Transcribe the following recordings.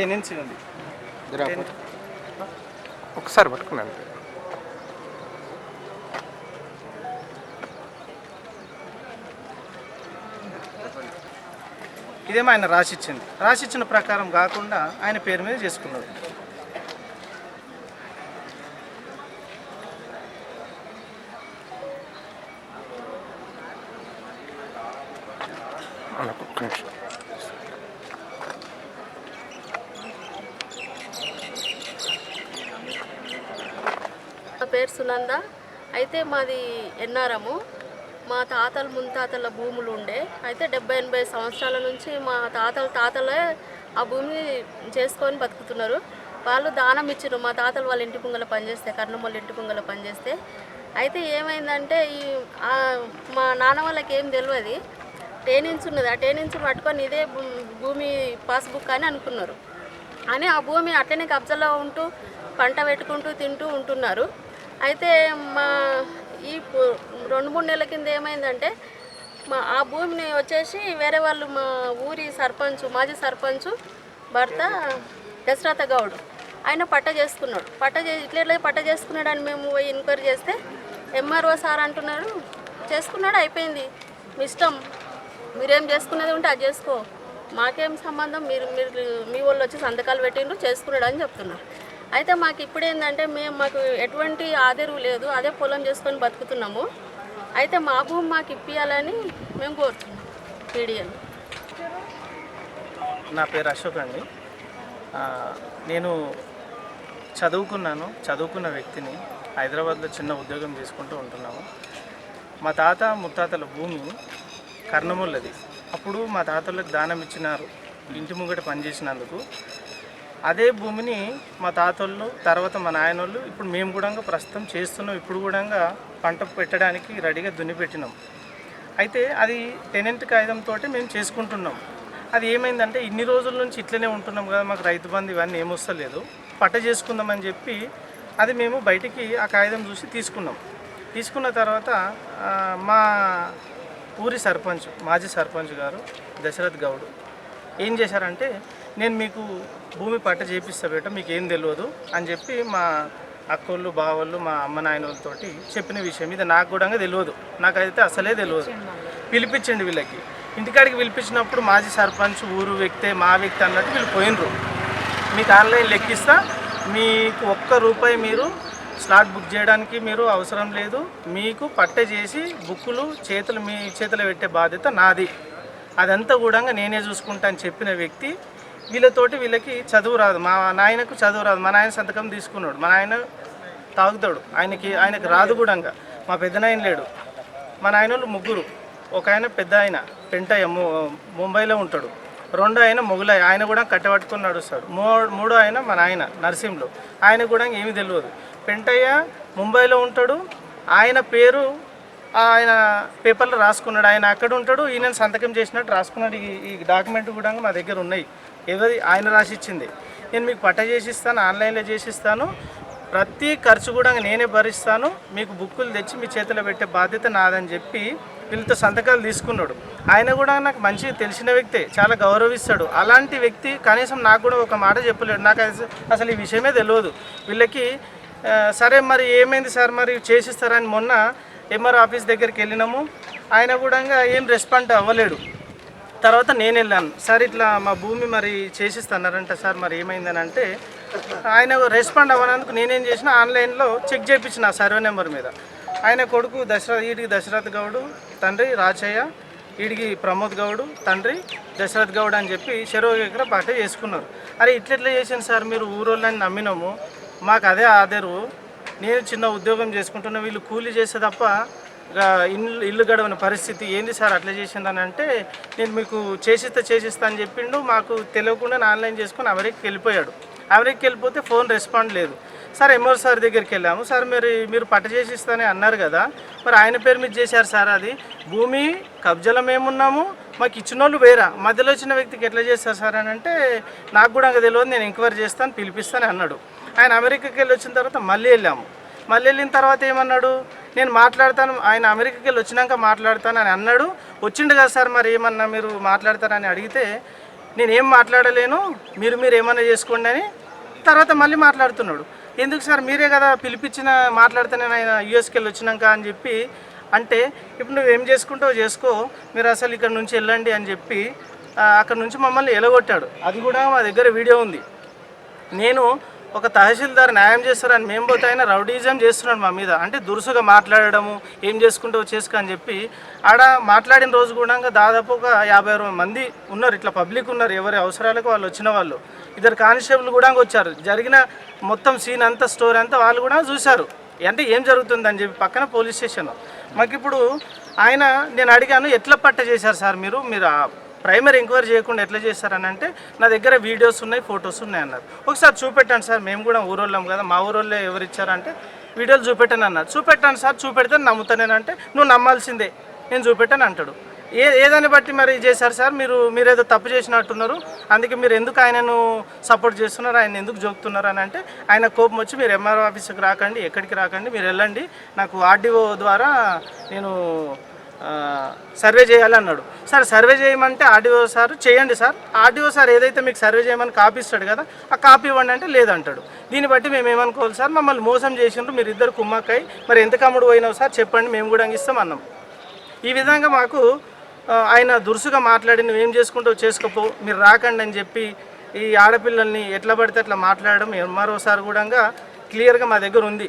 Tenancy ఉంది. ఒకసారి పట్టుకున్నాను. ఇదేమో ఆయన రాసిచ్చింది రాసిచ్చిన ప్రకారం కాకుండా ఆయన పేరు మీద చేసుకున్నాడు. నాకు ఒక్క నిమిషం నా పేరు సునంద. అయితే మాది ఎన్ఆర్ఎము మా తాతల ముంతాతల భూములు ఉండే. అయితే డెబ్బై ఎనభై సంవత్సరాల నుంచి మా తాతల తాతలే ఆ భూమిని చేసుకొని బతుకుతున్నారు. వాళ్ళు దానం ఇచ్చారు మా తాతలు వాళ్ళ ఇంటి ముంగల పనిచేస్తే కర్ణమూల ఇంటి ముంగల పనిచేస్తే. అయితే ఏమైందంటే ఈ మా నాన్న వాళ్ళకి ఏం తెలియదు టేనిన్స్ ఉన్నది. ఆ టేనిన్స్ పట్టుకొని ఇదే భూమి పాస్బుక్ అని అనుకున్నారు. అని ఆ భూమి అట్లనే కబ్జాలో ఉంటూ పంట పెట్టుకుంటూ తింటూ ఉంటున్నారు. అయితే మా ఈ రెండు మూడు నెలల కింద ఏమైందంటే మా ఆ భూమిని వచ్చేసి వేరే వాళ్ళు మా ఊరి సర్పంచ్ మాజీ సర్పంచ్ భర్త దశరథ గౌడ్. ఆయన పట్ట చేసుకున్నాడు. పట్ట చే ఇట్లా ఇట్లా పట్ట చేసుకున్నాడు అని మేము పోయి ఎంక్వైరీ చేస్తే ఎంఆర్ఓ సార్ అంటున్నారు చేసుకున్నాడు అయిపోయింది. మీ ఇష్టం. మీరేం చేసుకునేది ఉంటే అది చేసుకో. మాకేం సంబంధం? మీరు మీరు మీ వాళ్ళు వచ్చి సంతకాలు పెట్టిండ్రు చేసుకున్నాడు అని చెప్తున్నారు. అయితే మాకు ఇప్పుడు ఏంటంటే మేము మాకు ఎటువంటి ఆదరవు లేదు అదే పొలం చేసుకొని బతుకుతున్నాము. అయితే మా భూమి మాకు ఇప్పియాలని మేము కోరుతున్నాం పీడిఎల్ నా పేరు అశోక్ అండి. నేను చదువుకున్నాను చదువుకున్న వ్యక్తిని హైదరాబాద్లో చిన్న ఉద్యోగం చేసుకుంటూ ఉంటున్నాము. మా తాత ముత్తాతల భూమి కర్ణములది అప్పుడు మా తాతలకు దానం ఇచ్చినారు ఇంటి ముంగట పనిచేసినందుకు. అదే భూమిని మా తాతోళ్ళు తర్వాత మా నాయనోళ్ళు ఇప్పుడు మేము కూడా ప్రస్తుతం చేస్తున్నాం. ఇప్పుడు కూడా పంట పెట్టడానికి రెడీగా దున్నిపెట్టినాం అయితే అది టెనెంట్ కాగితంతో మేము చేసుకుంటున్నాం. అది ఏమైందంటే ఇన్ని రోజుల నుంచి ఇట్లనే ఉంటున్నాం కదా మాకు రైతు బంధు ఇవన్నీ ఏమొస్తలేదు పట్ట చేసుకుందామని చెప్పి అది మేము బయటికి ఆ కాగితం చూసి తీసుకున్నాం. తీసుకున్న తర్వాత మా ఊరి సర్పంచ్ మాజీ సర్పంచ్ గారు దశరథ్ గౌడ్ ఏం చేశారంటే నేను మీకు భూమి పట్ట చేపిస్తా బేట మీకు ఏం తెలియదు అని చెప్పి మా అక్కోళ్ళు బావోళ్ళు మా అమ్మ నాయనలతోటి చెప్పిన విషయం ఇది నాకు కూడా తెలియదు నాకైతే అసలే తెలియదు పిలిపించండి వీళ్ళకి. ఇంటికాడికి పిలిపించినప్పుడు మాజీ సర్పంచ్ ఊరు వ్యక్తే మా వ్యక్తి అన్నట్టు వీళ్ళు పోయినరు. మీకు ఆన్లైన్ లెక్కిస్తా మీకు ఒక్క రూపాయి మీరు స్లాట్ బుక్ చేయడానికి మీరు అవసరం లేదు. మీకు పట్ట చేసి బుక్కులు చేతులు మీ చేతులు పెట్టే బాధ్యత నాది. అదంతా కూడా నేనే చూసుకుంటా అని చెప్పిన వ్యక్తి వీళ్ళతోటి వీళ్ళకి చదువు రాదు. మా నాయనకు చదువు రాదు. మా నాయన సంతకం తీసుకున్నాడు. మా నాయన తాగుతాడు. ఆయనకి ఆయనకు రాదు కూడా మా పెద్ద నాయన లేడు. మా నాయన ముగ్గురు. ఒక ఆయన పెద్ద ఆయన పెంటయ్య ముంబైలో ఉంటాడు. రెండో ఆయన మొగులయ్య. ఆయన కూడా కట్టబట్టుకుని నడుస్తాడు. మూ మూడో ఆయన మా నాయన నర్సింహ్లో. ఆయన కూడా ఏమీ తెలియదు పెంటయ్య ముంబైలో ఉంటాడు. ఆయన పేరు ఆయన పేపర్లో రాసుకున్నాడు. ఆయన అక్కడ ఉంటాడు ఈయన సంతకం చేసినట్టు రాసుకున్నాడు. ఈ ఈ డాక్యుమెంట్ కూడా మా దగ్గర ఉన్నాయి. ఎవరి ఆయన రాసిచ్చింది. నేను మీకు పట్ట చేసిస్తాను ఆన్లైన్లో చేసిస్తాను. ప్రతి ఖర్చు కూడా నేనే భరిస్తాను. మీకు బుక్కులు తెచ్చి మీ చేతిలో పెట్టే బాధ్యత నాదని చెప్పి వీళ్ళతో సంతకాలు తీసుకున్నాడు. ఆయన కూడా నాకు మంచిగా తెలిసిన వ్యక్తే చాలా గౌరవిస్తాడు. అలాంటి వ్యక్తి కనీసం నాకు కూడా ఒక మాట చెప్పలేడు. నాకు అసలు ఈ విషయమే తెలియదు. వీళ్ళకి సరే మరి ఏమైంది సార్? మరి చేసిస్తారని మొన్న ఎంఆర్ ఆఫీస్ దగ్గరికి వెళ్ళినాము. ఆయన కూడా ఏం రెస్పాండ్ అవ్వలేడు. తర్వాత నేను వెళ్ళాను. సార్ ఇట్లా మా భూమి మరి చేసిస్తున్నారంట సార్ మరి ఏమైందని అంటే ఆయన రెస్పాండ్ అవ్వనందుకు నేనేం చేసిన ఆన్లైన్లో చెక్ చేయించిన సర్వే నెంబర్ మీద. ఆయన కొడుకు దశరథ వీడికి దశరథ్ గౌడు తండ్రి రాచయ్య వీడికి ప్రమోద్ గౌడు తండ్రి దశరథ్ గౌడ్ అని చెప్పి చెరువు పాట చేసుకున్నారు. అరే ఇట్లెట్లా చేసాను సార్ మీరు? ఊరోళ్ళని నమ్మినాము. మాకు అదే ఆధారు నేను చిన్న ఉద్యోగం చేసుకుంటున్న వీళ్ళు కూలీ చేసే తప్ప ఇల్లు ఇల్లు గడవని పరిస్థితి ఏంది సార్ అట్లా చేసిందని అంటే నేను మీకు చేసిస్తా చేసిస్తా అని చెప్పిండు మాకు తెలియకుండా ఆన్లైన్ చేసుకుని అమెరికాకి వెళ్ళిపోయాడు. అమెరికాకి వెళ్ళిపోతే ఫోన్ రెస్పాండ్ లేదు. సార్ ఎంఆర్ సార్ దగ్గరికి వెళ్ళాము. సార్ మీరు మీరు పట్ట చేసిస్తానని అన్నారు కదా మరి ఆయన పేరు మీద చేశారు సార్ అది. భూమి కబ్జలం ఏమున్నాము మాకు ఇచ్చిన వాళ్ళు వేరా. మధ్యలో వచ్చిన వ్యక్తికి ఎట్లా చేస్తారు సార్ అని అంటే నాకు కూడా ఇంకా తెలియదు నేను ఎంక్వైరీ చేస్తాను పిలిపిస్తాను అన్నాడు. ఆయన అమెరికాకి వెళ్ళి వచ్చిన తర్వాత మళ్ళీ వెళ్ళాము. మళ్ళీ వెళ్ళిన తర్వాత ఏమన్నాడు? నేను మాట్లాడతాను ఆయన అమెరికాకి వెళ్ళి వచ్చినాక మాట్లాడతాను అని అన్నాడు. వచ్చిండు కదా సార్ మరి ఏమన్నా మీరు మాట్లాడతారని అడిగితే నేనేం మాట్లాడలేను మీరు మీరు ఏమన్నా చేసుకోండి అని తర్వాత మళ్ళీ మాట్లాడుతున్నాడు. ఎందుకు సార్ మీరే కదా పిలిపించిన మాట్లాడితేనే ఆయన యూఎస్కి వెళ్ళి వచ్చినాక అని చెప్పి అంటే ఇప్పుడు నువ్వు ఏం చేసుకుంటావు చేసుకో మీరు అసలు ఇక్కడ నుంచి వెళ్ళండి అని చెప్పి అక్కడ నుంచి మమ్మల్ని ఎలగొట్టాడు. అది కూడా మా దగ్గర వీడియో ఉంది. నేను ఒక తహసీల్దార్ న్యాయం చేస్తారని మేము పోతే ఆయన రౌడీజం చేస్తున్నాడు మా మీద. అంటే దురుసుగా మాట్లాడడము ఏం చేసుకుంటావు చేసుకో అని చెప్పి ఆడ మాట్లాడిన రోజు కూడా దాదాపు ఒక యాభై అరవై మంది ఉన్నారు. ఇట్లా పబ్లిక్ ఉన్నారు. ఎవరి అవసరాలకు వాళ్ళు వచ్చిన వాళ్ళు. ఇద్దరు కానిస్టేబుల్ కూడా వచ్చారు. జరిగిన మొత్తం సీన్ అంతా స్టోరీ అంతా వాళ్ళు కూడా చూశారు. అంటే ఏం జరుగుతుందని చెప్పి పక్కన పోలీస్ స్టేషన్ మాకు ఇప్పుడు ఆయన నేను అడిగాను ఎట్లా పట్ట చేశారు సార్ మీరు? మీరు ప్రైమరీ ఎంక్వైరీ చేయకుండా ఎట్లా చేస్తారని అంటే నా దగ్గర వీడియోస్ ఉన్నాయి ఫొటోస్ ఉన్నాయి అన్నారు. ఒకసారి చూపెట్టండి సార్ మేము కూడా ఊరోళ్ళం కదా మా ఊరోళ్ళే ఎవరు ఇచ్చారంటే వీడియోలు చూపెట్టాను అన్నారు. చూపెట్టాను సార్ చూపెడితే నమ్ముతానేనంటే నువ్వు నమ్మాల్సిందే నేను చూపెట్టాను అంటాడు. ఏ ఏదాన్ని బట్టి మరి చేశారు సార్? మీరు మీరు ఏదో తప్పు చేసినట్టున్నారు అందుకే మీరు ఎందుకు ఆయనను సపోర్ట్ చేస్తున్నారు ఆయన ఎందుకు జోకుతున్నారు అని అంటే ఆయన కోపం వచ్చి మీరు ఎంఆర్ఓ ఆఫీస్కి రాకండి ఎక్కడికి రాకండి మీరు వెళ్ళండి నాకు ఆర్డీఓ ద్వారా నేను సర్వే చేయాలన్నాడు సార్ సర్వే చేయమంటే ఆర్డీఓ సార్ చేయండి సార్. ఆర్డీఓ సార్ ఏదైతే మీకు సర్వే చేయమని కాపీ ఇస్తాడు కదా ఆ కాపీ ఇవ్వండి అంటే లేదంటాడు. దీన్ని బట్టి మేము ఏమనుకోవాలి సార్ మమ్మల్ని మోసం చేసిండ్రు మీరు ఇద్దరు కుమ్మక్కై మరి ఎంత కమ్ముడు పోయినావు సార్ చెప్పండి మేము కూడా ఇస్తాం అన్నాం. ఈ విధంగా మాకు ఆయన దురుసుగా మాట్లాడి ఏం చేసుకుంటావు చేసుకోపో మీరు రాకండి అని చెప్పి ఈ ఆడపిల్లల్ని ఎట్లా పడితే అట్లా మాట్లాడడం ఎంఆర్ఓ సార్ కూడా క్లియర్గా మా దగ్గర ఉంది.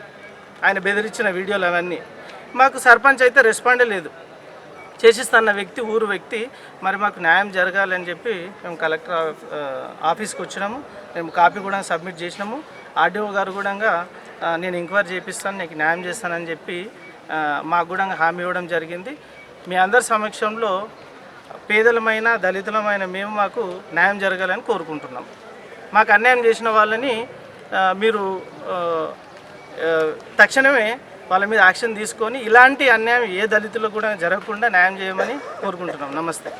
ఆయన బెదిరించిన వీడియోలు అవన్నీ. మాకు సర్పంచ్ అయితే రెస్పాండే లేదు. చేసిస్తున్న వ్యక్తి ఊరు వ్యక్తి మరి మాకు న్యాయం జరగాలని చెప్పి మేము కలెక్టర్ ఆఫీస్కి వచ్చినాము. మేము కాపీ కూడా సబ్మిట్ చేసినాము. ఆర్డీఓ గారు కూడా నేను ఎంక్వైరీ చేపిస్తాను నీకు న్యాయం చేస్తానని చెప్పి మాకు కూడా హామీ ఇవ్వడం జరిగింది. మీ అందరి సమక్షంలో పేదలమైన దళితులమైన మేము మాకు న్యాయం జరగాలని కోరుకుంటున్నాం. మాకు అన్యాయం చేసిన వాళ్ళని మీరు తక్షణమే వాళ్ళ మీద యాక్షన్ తీసుకొని ఇలాంటి అన్యాయం ఏ దళితులకు కూడా జరగకుండా న్యాయం చేయమని కోరుకుంటున్నాం. నమస్తే.